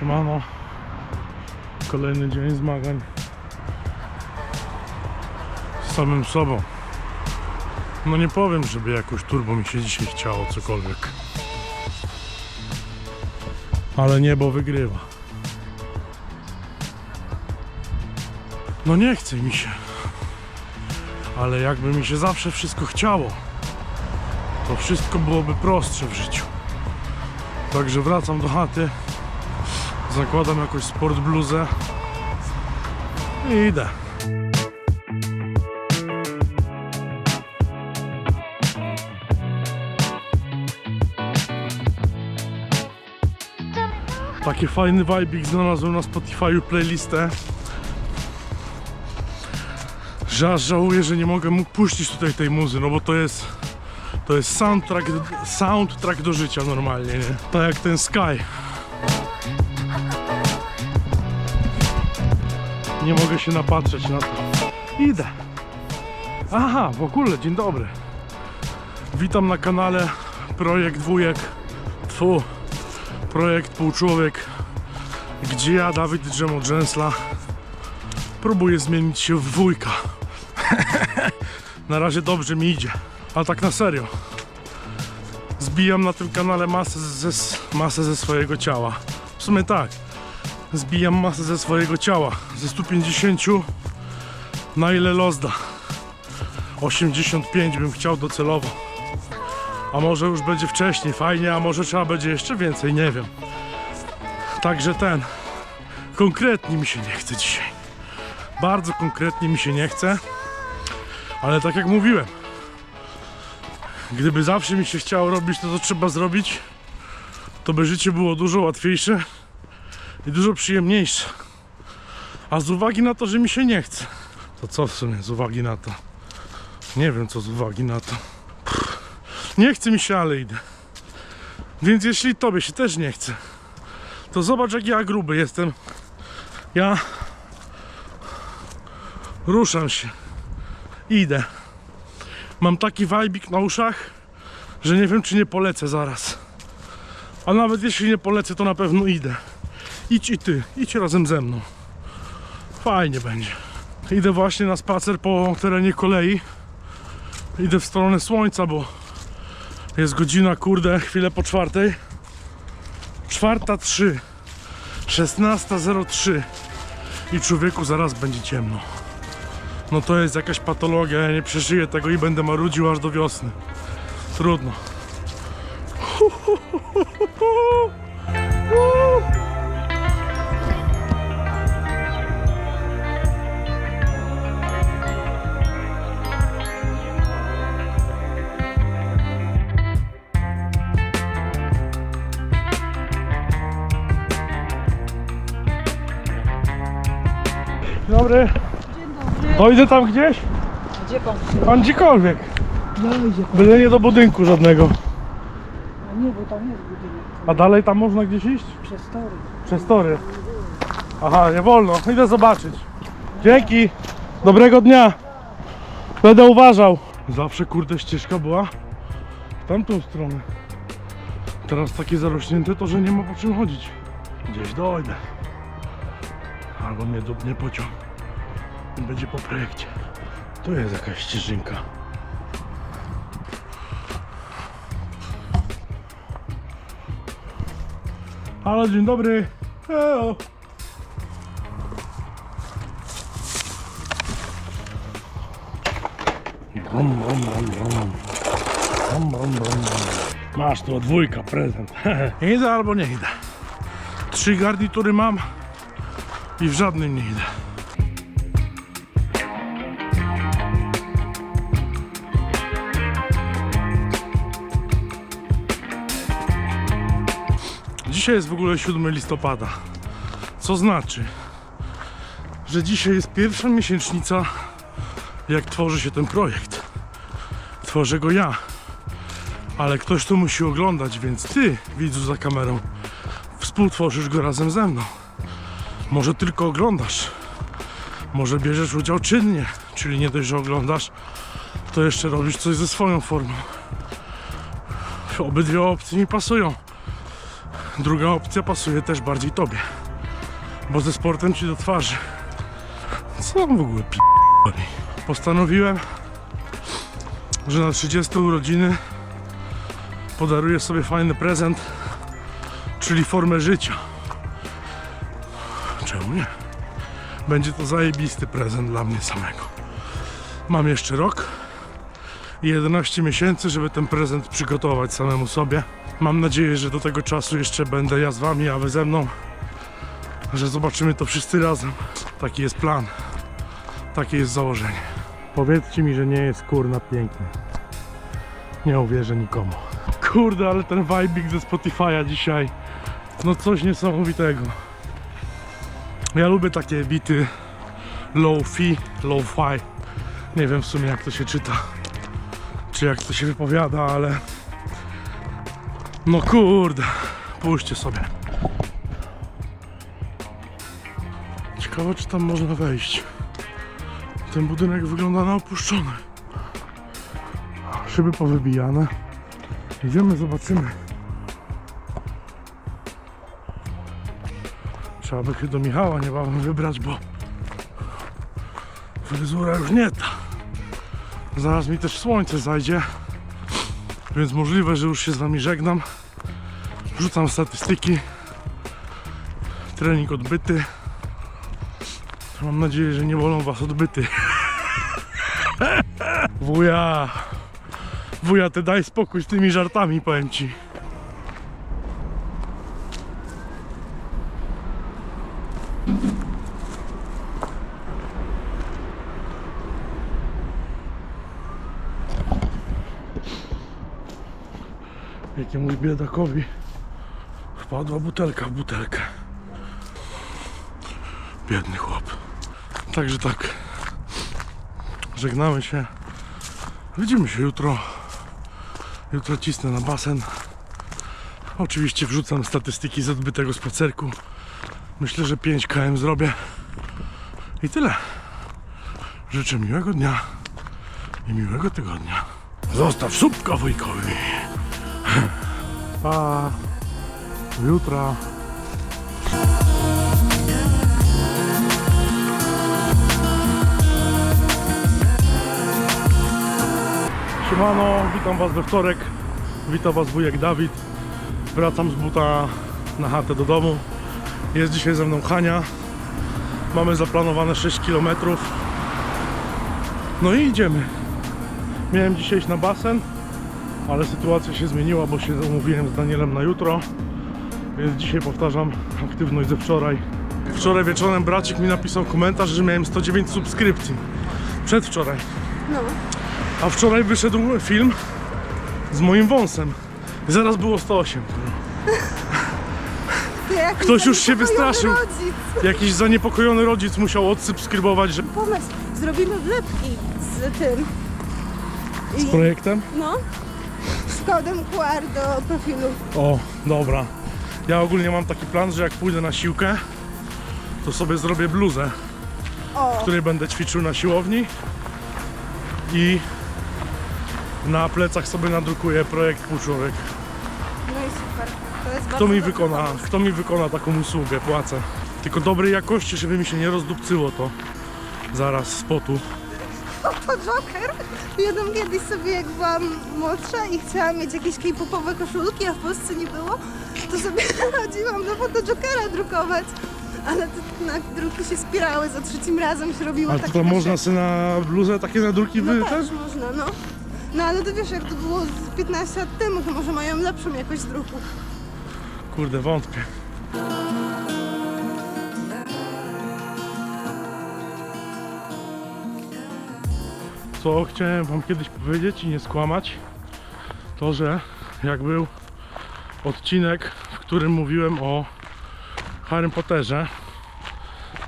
Siemano. Kolejny dzień zmagań. Z samym sobą. No nie powiem, żeby jakoś turbo mi się dzisiaj chciało cokolwiek. Ale niebo wygrywa. No nie chce mi się. Ale jakby mi się zawsze wszystko chciało, to wszystko byłoby prostsze w życiu. Także wracam do chaty, zakładam jakąś sport bluzę i idę. Taki fajny vibik znalazłem na Spotify'u playlistę. Że aż żałuję, że nie mogę mógł puścić tutaj tej muzy, no bo to jest to jest soundtrack, soundtrack do życia normalnie, nie? Tak jak ten Sky. Nie mogę się napatrzeć na to. Idę. Aha, w ogóle, dzień dobry. Witam na kanale Projekt Wujek. Tfu. Projekt Półczłowiek. Gdzie ja, Dawid Drzemo Drzęsla, próbuję zmienić się w wujka. na razie dobrze mi idzie. Ale tak na serio. Zbijam na tym kanale masę ze, masę ze swojego ciała. W sumie tak. Zbijam masę ze swojego ciała. Ze 150 na ile lozda. 85 bym chciał docelowo. A może już będzie wcześniej, fajnie, a może trzeba będzie jeszcze więcej, nie wiem. Także ten. Konkretnie mi się nie chce dzisiaj. Bardzo konkretnie mi się nie chce. Ale tak jak mówiłem, Gdyby zawsze mi się chciało robić to, co trzeba zrobić, to by życie było dużo łatwiejsze i dużo przyjemniejsze. A z uwagi na to, że mi się nie chce, to co w sumie z uwagi na to? Nie wiem, co z uwagi na to. Nie chce mi się, ale idę. Więc jeśli tobie się też nie chce, to zobacz, jak ja gruby jestem. Ja ruszam się. Idę. Mam taki wajbik na uszach, że nie wiem czy nie polecę zaraz. A nawet jeśli nie polecę, to na pewno idę. Idź i ty, idź razem ze mną. Fajnie będzie. Idę właśnie na spacer po terenie kolei. Idę w stronę słońca, bo jest godzina, kurde, chwilę po czwartej. Czwarta trzy. 16.03 i człowieku zaraz będzie ciemno no to jest jakaś patologia, ja nie przeżyję tego i będę marudził aż do wiosny. Trudno. Dobry. Dojdę tam gdzieś? Gdzie pan? Pan gdziekolwiek. No idzie. Byle nie do budynku żadnego. A nie, bo tam jest budynek. A dalej tam można gdzieś iść? Przez tory. Przez tory. Aha, nie wolno. Idę zobaczyć. Dzięki. Dobrego dnia. Będę uważał. Zawsze kurde ścieżka była w tamtą stronę. Teraz takie zarośnięte to, że nie ma po czym chodzić. Gdzieś dojdę. Albo mnie dupnie pociąg. I będzie po projekcie. Tu jest jakaś ścieżynka. Halo, dzień dobry. Hello. Brum, brum, brum, brum. Brum, brum, brum, brum. Masz tu dwójka prezent. idę albo nie idę. Trzy garnitury mam i w żadnym nie idę. Dzisiaj jest w ogóle 7 listopada. Co znaczy, że dzisiaj jest pierwsza miesięcznica, jak tworzy się ten projekt. Tworzę go ja. Ale ktoś to musi oglądać, więc ty, widzu za kamerą, współtworzysz go razem ze mną. Może tylko oglądasz. Może bierzesz udział czynnie, czyli nie dość, że oglądasz, to jeszcze robisz coś ze swoją formą. Obydwie opcje mi pasują. Druga opcja pasuje też bardziej tobie. Bo ze sportem ci do twarzy. Co on w ogóle pi... Postanowiłem, że na 30 urodziny podaruję sobie fajny prezent, czyli formę życia. Będzie to zajebisty prezent dla mnie samego. Mam jeszcze rok i 11 miesięcy, żeby ten prezent przygotować samemu sobie. Mam nadzieję, że do tego czasu jeszcze będę ja z wami, a wy ze mną. Że zobaczymy to wszyscy razem. Taki jest plan. Takie jest założenie. Powiedzcie mi, że nie jest kurna piękny. Nie uwierzę nikomu. Kurde, ale ten vibik ze Spotify'a dzisiaj. No coś niesamowitego. Ja lubię takie bity low-fi, low-fi. Nie wiem w sumie jak to się czyta. Czy jak to się wypowiada, ale... No kurde, pójście sobie. Ciekawe czy tam można wejść. Ten budynek wygląda na opuszczony. Szyby powybijane. Idziemy, zobaczymy. Trzeba by do Michała niebawem wybrać, bo fryzura już nie ta. Zaraz mi też słońce zajdzie, więc możliwe, że już się z wami żegnam. Wrzucam statystyki. Trening odbyty. Mam nadzieję, że nie bolą was odbyty. Wuja! Wuja, ty daj spokój z tymi żartami, powiem ci. Jakiemuś biedakowi wpadła butelka w butelkę. Biedny chłop. Także tak. Żegnamy się. Widzimy się jutro. Jutro cisnę na basen. Oczywiście wrzucam statystyki z odbytego spacerku. Myślę, że 5 km zrobię. I tyle. Życzę miłego dnia i miłego tygodnia. Zostaw słupka wujkowi. Pa. Jutra. Siemano, witam Was we wtorek. Witam Was wujek Dawid. Wracam z buta na chatę do domu. Jest dzisiaj ze mną Hania. Mamy zaplanowane 6 km. No i idziemy. Miałem dzisiaj iść na basen, ale sytuacja się zmieniła, bo się umówiłem z Danielem na jutro. Więc dzisiaj powtarzam aktywność ze wczoraj. Wczoraj wieczorem bracik mi napisał komentarz, że miałem 109 subskrypcji. Przedwczoraj. No, A wczoraj wyszedł film z moim wąsem. I zaraz było 108. ty jakiś Ktoś już się wystraszył. Rodzic. Jakiś zaniepokojony rodzic musiał odsubskrybować że... Pomysł, zrobimy wlepki z tym. I, z projektem. no, kodem QR do profilu. O, dobra. Ja ogólnie mam taki plan, że jak pójdę na siłkę, to sobie zrobię bluzę, w O, której będę ćwiczył na siłowni i na plecach sobie nadrukuję projekt pół człowiek. no i super. To jest Kto bardzo mi dobry wykona, pomysł. kto mi wykona taką usługę, płacę. Tylko dobrej jakości, żeby mi się nie rozdupcyło to zaraz z potu. To Joker. Ja tam kiedyś sobie, jak byłam młodsza i chciałam mieć jakieś k-popowe koszulki, a w Polsce nie było, to sobie chodziłam do foto Jokera drukować. Ale to na druki się spierały, za trzecim razem się robiło Ale to takie tam można sobie na bluzę takie nadruki No wy... też można, no. No ale to wiesz, jak to było z 15 lat temu, to może mają lepszą jakość druku. Kurde, wątpię. Co chciałem wam kiedyś powiedzieć i nie skłamać, to że jak był odcinek, w którym mówiłem o Harry Potterze,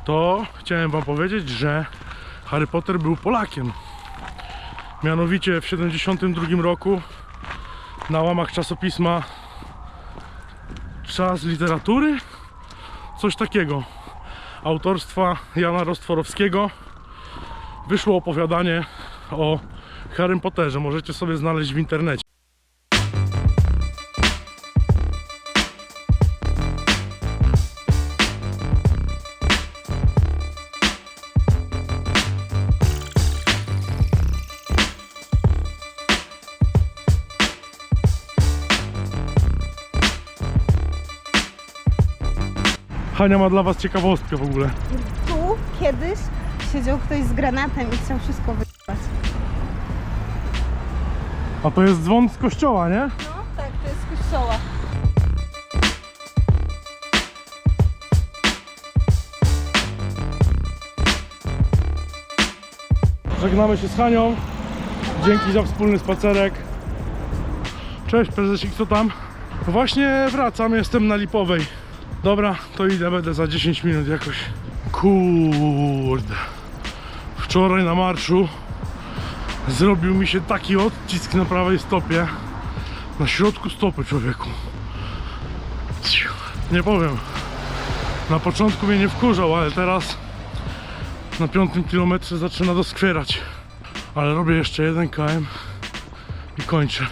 to chciałem wam powiedzieć, że Harry Potter był Polakiem. Mianowicie w 72 roku na łamach czasopisma Czas literatury? Coś takiego. Autorstwa Jana Rostworowskiego. Wyszło opowiadanie o Harry Potterze. Możecie sobie znaleźć w internecie. Hania ma dla was ciekawostkę w ogóle. Tu kiedyś siedział ktoś z granatem i chciał wszystko wy... A to jest dzwon z kościoła, nie? No tak, to jest z kościoła. Żegnamy się z Hanią. Dzięki za wspólny spacerek. Cześć prezesik, co tam? Właśnie wracam, jestem na Lipowej. Dobra, to idę, będę za 10 minut jakoś. Kurde. Wczoraj na marszu zrobił mi się taki odcisk na prawej stopie. Na środku stopy, człowieku. Nie powiem. Na początku mnie nie wkurzał, ale teraz na piątym kilometrze zaczyna doskwierać. Ale robię jeszcze jeden km i kończę.